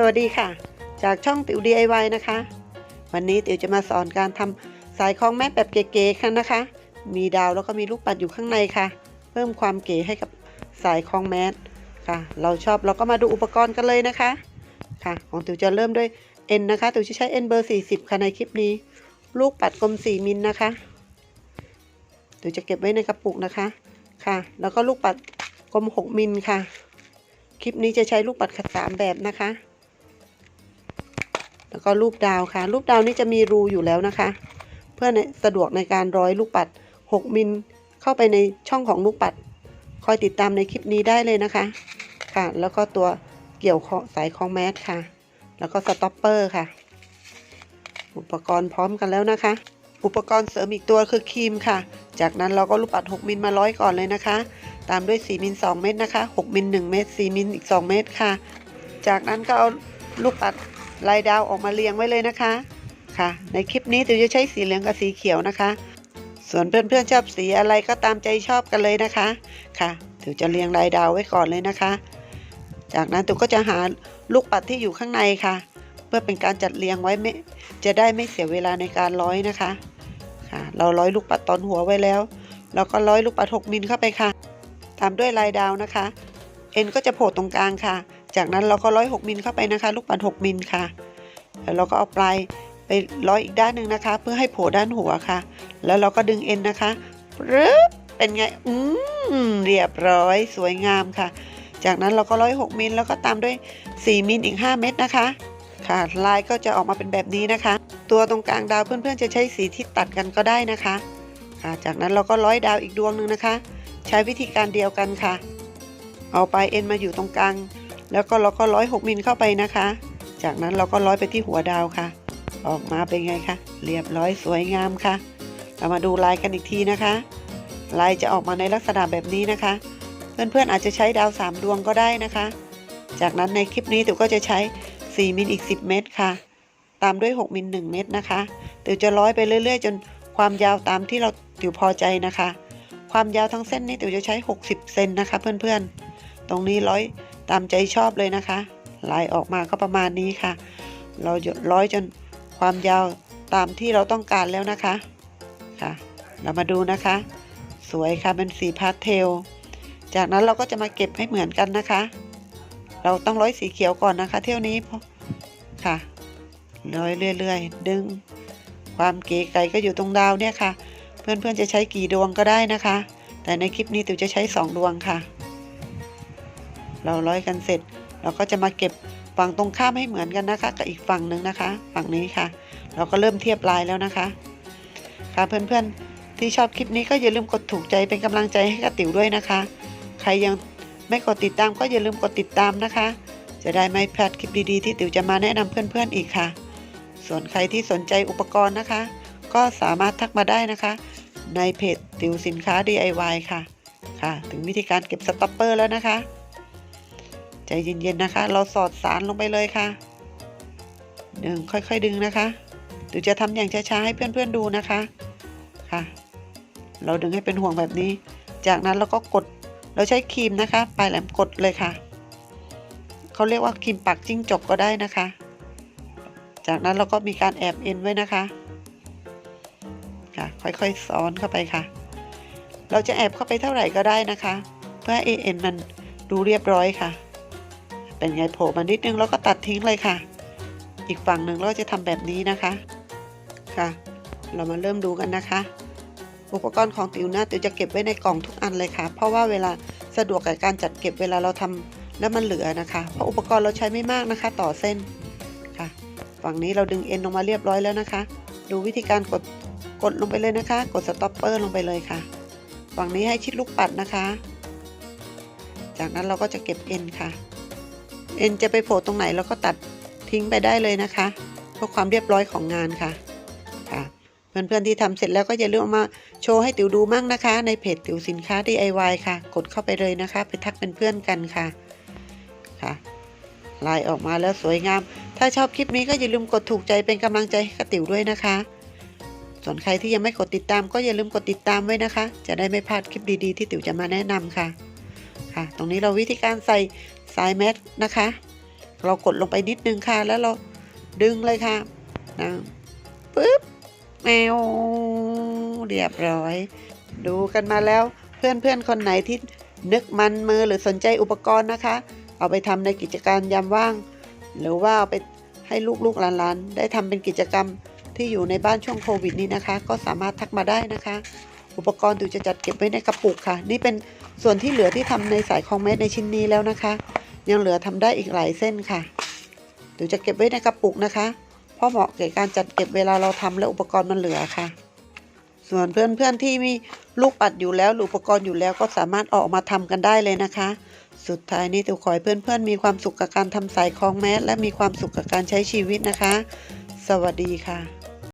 สวัสดีค่ะ จากช่องติ๋ว DIY นะคะ วันนี้ติ๋วจะมาสอนการทำสายคล้องแม่แบบเก๋ๆค่ะนะคะ มีดาวแล้วก็มีลูกปัดอยู่ข้างในค่ะ เพิ่มความเก๋ให้กับสายคล้องแมสค่ะ เราชอบเราก็มาดูอุปกรณ์กันเลยนะคะค่ะ ของติ๋วจะเริ่มด้วยเอ็นนะคะติ๋วจะใช้เอ็นเบอร์ 40 ค่ะในคลิปนี้ ลูกปัดกลม 4 มิลนะคะติ๋วจะเก็บไว้ในกระปุกนะคะค่ะ แล้วก็ลูกปัดกลม 6 มิลค่ะ คลิปนี้จะใช้ลูกปัดขัดสามแบบนะคะ แล้วก็รูปดาวค่ะ รูปดาวนี้จะมีรูอยู่แล้วนะคะ เพื่อสะดวกในการร้อยลูกปัด 6 มิลเข้าไปในช่องของลูกปัด คอยติดตามในคลิปนี้ได้เลยนะคะ ค่ะ แล้วก็ตัวเกี่ยวสายคล้องแมสค่ะ แล้วก็สต็อปเปอร์ค่ะ อุปกรณ์พร้อมกันแล้วนะคะ อุปกรณ์เสริมอีกตัวคือครีมค่ะ จากนั้นเราก็ลูกปัด 6 มิลมาร้อยก่อนเลยนะคะ ตามด้วย4มิล2เม็ดนะคะ 6มิล1เม็ด4มิลอีก 2 เม็ดค่ะ จากนั้นก็เอาลูกปัด ลายดาวออกมาเรียงไว้เลยนะคะ ค่ะ ในคลิปนี้ติวจะใช้สีเหลืองกับสีเขียวนะคะ ส่วนเพื่อนๆชอบสีอะไรก็ตามใจชอบกันเลยนะคะ ค่ะติวจะเรียงลายดาวไว้ก่อนเลยนะคะ จากนั้นติวก็จะหาลูกปัดที่อยู่ข้างในค่ะ เพื่อเป็นการจัดเรียงไว้ไม่จะได้ไม่เสียเวลาในการร้อยนะคะ ค่ะ เราร้อยลูกปัดตอนหัวไว้แล้วเราก็ร้อยลูกปัด 6มิลเข้าไปค่ะ ตามด้วยลายดาวนะคะ อ็นก็จะโผล่ตรงกลางค่ะ จากนั้นเราก็ร้อยหกมิลเข้าไปนะคะ ลูกปัด6มิลค่ะแล้วเราก็เอาปลายไปร้อยอีกด้านหนึ่งนะคะ เพื่อให้โผล่ด้านหัวค่ะ แล้วเราก็ดึงเอ็นนะคะรึเป็นไงอืมเรียบร้อยสวยงามค่ะ จากนั้นเราก็ร้อยหกมิลแล้วก็ตามด้วย 4มิลอีก 5 เม็ดนะคะ ค่ะลายก็จะออกมาเป็นแบบนี้นะคะ ตัวตรงกลางดาวเพื่อนๆจะใช้สีที่ตัดกันก็ได้นะคะ ค่ะ จากนั้นเราก็ร้อยดาวอีกดวงหนึ่งนะคะ ใช้วิธีการเดียวกันค่ะ เอาปลายเอ็นมาอยู่ตรงกลาง แล้วก็เราก็ร้อยหกมิลเข้าไปนะคะ จากนั้นเราก็ร้อยไปที่หัวดาวค่ะ ออกมาเป็นไงคะ เรียบร้อยสวยงามค่ะ เรามาดูลายกันอีกทีนะคะ ลายจะออกมาในลักษณะแบบนี้นะคะ เพื่อนๆอาจจะใช้ดาว3ดวงก็ได้นะคะ จากนั้นในคลิปนี้ติวก็จะใช้ 4 มิลอีก 10 เมตรค่ะ ตามด้วย 6 มิล1เมตรนะคะติวจะร้อยไปเรื่อยๆ จนความยาวตามที่เราติวพอใจนะคะ ความยาวทั้งเส้นนี้ติวจะใช้ 60 เซนนะคะ เพื่อนๆ ตรงนี้ร้อยตามใจชอบเลยนะคะลายออกมาก็ประมาณนี้ค่ะ เราจะร้อยจนความยาวตามที่เราต้องการแล้วนะคะค่ะ เรามาดูนะคะ สวยค่ะเป็นสีพาสเทล จากนั้นเราก็จะมาเก็บให้เหมือนกันนะคะ เราต้องร้อยสีเขียวก่อนนะคะ เที่ยวนี้ค่ะ ร้อยเรื่อยๆ ดึง ความเก๋ไก่ก็อยู่ตรงดาวเนี่ยค่ะ เพื่อนๆจะใช้กี่ดวงก็ได้นะคะ แต่ในคลิปนี้ติ๋วจะใช้ 2 ดวงค่ะ เราร้อยกันเสร็จ เราก็จะมาเก็บฝั่งตรงข้ามให้เหมือนกันนะคะ กับอีกฝั่งหนึ่งนะคะ ฝั่งนี้ค่ะ เราก็เริ่มเทียบลายแล้วนะคะ ค่ะเพื่อนๆ ที่ชอบคลิปนี้ก็อย่าลืมกดถูกใจเป็นกำลังใจให้กับติ๋วด้วยนะคะ ใครยังไม่กดติดตามก็อย่าลืมกดติดตามนะคะ จะได้ไม่พลาดคลิปดีๆ ที่ติ๋วจะมาแนะนำเพื่อนๆอีกค่ะ ส่วนใครที่สนใจอุปกรณ์นะคะ ก็สามารถทักมาได้นะคะ ในเพจติ๋วสินค้า DIY ค่ะค่ะ ถึงวิธีการเก็บสต็อปเปอร์แล้วนะคะ ใจเย็นๆนะคะ เราสอดสารลงไปเลยค่ะดึงค่อยๆดึงนะคะเดี๋ยวจะทำอย่างช้าๆให้เพื่อนๆดูนะคะค่ะ เราดึงให้เป็นห่วงแบบนี้ จากนั้นเราก็กดเราใช้ครีมนะคะ ปลายแหลมกดเลยค่ะเขาเรียกว่าครีมปักจิ้งจกก็ได้นะคะ จากนั้นเราก็มีการแอบเอ็นไว้นะคะค่ะค่อยๆซ้อนเข้าไปค่ะ เราจะแอบเข้าไปเท่าไหร่ก็ได้นะคะ เพื่อเอ็นมันดูเรียบร้อยค่ะ เป็นไงโผล่มานิดนึงแล้วก็ตัดทิ้งเลยค่ะ อีกฝั่งหนึ่งเราจะทำแบบนี้นะคะค่ะ เรามาเริ่มดูกันนะคะ อุปกรณ์ของติ๋วนะติ๋วจะเก็บไว้ในกล่องทุกอันเลยค่ะ เพราะว่าเวลาสะดวกกับการจัดเก็บเวลาเราทำแล้วมันเหลือนะคะ เพราะอุปกรณ์เราใช้ไม่มากนะคะ ต่อเส้นค่ะ ฝั่งนี้เราดึงเอ็นลงมาเรียบร้อยแล้วนะคะ ดูวิธีการกดกดลงไปเลยนะคะ กดสต็อปเปอร์ลงไปเลยค่ะ ฝั่งนี้ให้ชิดลูกปัดนะคะ จากนั้นเราก็จะเก็บเอ็นค่ะ เอ็นจะไปโผล่ตรงไหนเราก็ตัดทิ้งไปได้เลยนะคะ เพื่อความเรียบร้อยของงานค่ะค่ะ เพื่อนๆที่ทำเสร็จแล้วก็อย่าลืมมาโชว์ให้ติ๋วดูมั่งนะคะ ในเพจติ๋วสินค้า DIY ค่ะ กดเข้าไปเลยนะคะ ไปทักเป็นเพื่อนกันค่ะค่ะลายออกมาแล้วสวยงาม ถ้าชอบคลิปนี้ก็อย่าลืมกดถูกใจเป็นกำลังใจให้กติ๋วด้วยนะคะ ส่วนใครที่ยังไม่กดติดตามก็อย่าลืมกดติดตามไว้นะคะ จะได้ไม่พลาดคลิปดีๆ ที่ติ๋วจะมาแนะนำค่ะ ค่ะ ตรงนี้เราวิธีการใส่สายแมสนะคะ เรากดลงไปนิดนึงค่ะ แล้วเราดึงเลยค่ะนะปึ๊บแมวเรียบร้อย ดูกันมาแล้วเพื่อนๆคนไหนที่นึกมันมือหรือสนใจอุปกรณ์นะคะ เอาไปทำในกิจการยามว่าง หรือว่าเอาไปให้ลูกๆหลานๆ ได้ทำเป็นกิจกรรมที่อยู่ในบ้านช่วงโควิดนี้นะคะ ก็สามารถทักมาได้นะคะ อุปกรณ์ดูจะจัดเก็บไว้ในกระปุกค่ะ นี่เป็นส่วนที่เหลือที่ทำในสายคองแมสในชิ้นนี้แล้วนะคะ ยังเหลือทำได้อีกหลายเส้นค่ะดูจะเก็บไว้ในกระปุกนะคะ เพราะเหมาะแก่การจัดเก็บเวลาเราทำและอุปกรณ์มันเหลือค่ะ ส่วนเพื่อนๆที่มีลูกปัดอยู่แล้วหรืออุปกรณ์อยู่แล้วก็สามารถออกมาทำกันได้เลยนะคะสุดท้ายนี้ตูขอให้เพื่อนๆ มีความสุขกับการทำสายคล้องแมสและมีความสุขกับการใช้ชีวิตนะคะ สวัสดีค่ะ